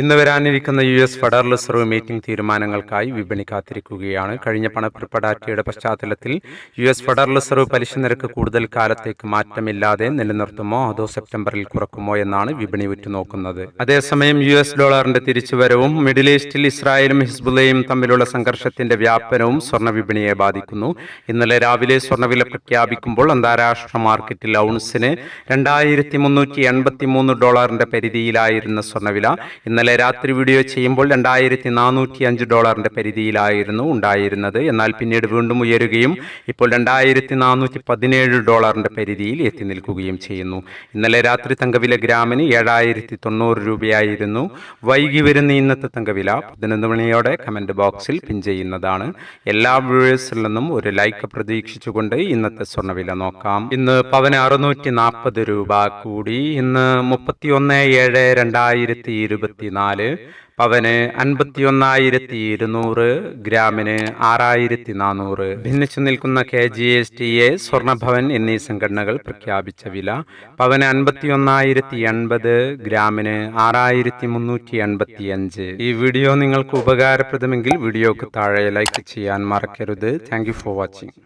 ഇന്ന് വരാനിരിക്കുന്ന U S Federal Reserve meeting തീരുമാനങ്ങൾക്കായി വിപണി കാത്തിരിക്കുകയാണ്. കഴിഞ്ഞ പണപ്പെരുപ്പ ഡാറ്റയുടെ പശ്ചാത്തലത്തിൽ യു എസ് ഫെഡറൽ റിസർവ് പലിശ നിരക്ക് കൂടുതൽ കാലത്തേക്ക് മാറ്റമില്ലാതെ നിലനിർത്തുമോ അതോ സെപ്റ്റംബറിൽ കുറക്കുമോ എന്നാണ് വിപണി ഉറ്റുനോക്കുന്നത്. അതേസമയം യു എസ് ഡോളറിന്റെ തിരിച്ചുവരവും മിഡിൽ ഈസ്റ്റിൽ ഇസ്രായേലും ഹിസ്ബുലയും തമ്മിലുള്ള സംഘർഷത്തിന്റെ വ്യാപനവും സ്വർണ വിപണിയെ ബാധിക്കുന്നു. ഇന്നലെ രാവിലെ സ്വർണവില പ്രഖ്യാപിക്കുമ്പോൾ അന്താരാഷ്ട്ര മാർക്കറ്റിൽ ഔൺസിന് രണ്ടായിരത്തി മുന്നൂറ്റി എൺപത്തി മൂന്ന് ഡോളറിന്റെ പരിധിയിലായിരുന്ന സ്വർണവില ഇന്നലെ രാത്രി വീഡിയോ ചെയ്യുമ്പോൾ രണ്ടായിരത്തി നാനൂറ്റി അഞ്ച് ഡോളറിന്റെ പരിധിയിലായിരുന്നു ഉണ്ടായിരുന്നത്. എന്നാൽ പിന്നീട് വീണ്ടും ഉയരുകയും ഇപ്പോൾ രണ്ടായിരത്തി നാനൂറ്റി പതിനേഴ് ഡോളറിന്റെ പരിധിയിൽ എത്തി നിൽക്കുകയും ചെയ്യുന്നു. ഇന്നലെ രാത്രി തങ്കവില ഗ്രാമിന് ഏഴായിരത്തി തൊണ്ണൂറ് രൂപയായിരുന്നു. വൈകി വരുന്ന ഇന്നത്തെ തങ്കവില പതിനൊന്ന് മണിയോടെ കമന്റ് ബോക്സിൽ പിൻ ചെയ്യുന്നതാണ്. എല്ലാ വ്യൂവേഴ്സിൽ നിന്നും ഒരു ലൈക്ക് പ്രതീക്ഷിച്ചുകൊണ്ട് ഇന്നത്തെ സ്വർണവില നോക്കാം. ഇന്ന് പവന് അറുന്നൂറ്റി നാൽപ്പത് രൂപ കൂടി. ഇന്ന് മുപ്പത്തി ഒന്ന് ഏഴ് രണ്ടായിരത്തി ഇരുപത്തിനാല് പവന് അൻപത്തി ഒന്നായിരത്തി ഇരുന്നൂറ് ഗ്രാമിന് ആറായിരത്തി നാനൂറ് ഭിന്നിച്ചു നിൽക്കുന്ന K G S T A Swarnabhavan എന്നീ സംഘടനകൾ പ്രഖ്യാപിച്ച വില പവന് അൻപത്തി ഒന്നായിരത്തി എൺപത് ഗ്രാമിന് ആറായിരത്തി മുന്നൂറ്റി എൺപത്തി അഞ്ച് ഈ വീഡിയോ നിങ്ങൾക്ക് ഉപകാരപ്രദമെങ്കിൽ വീഡിയോക്ക് താഴെ ലൈക്ക് ചെയ്യാൻ മറക്കരുത്. Thank for watching.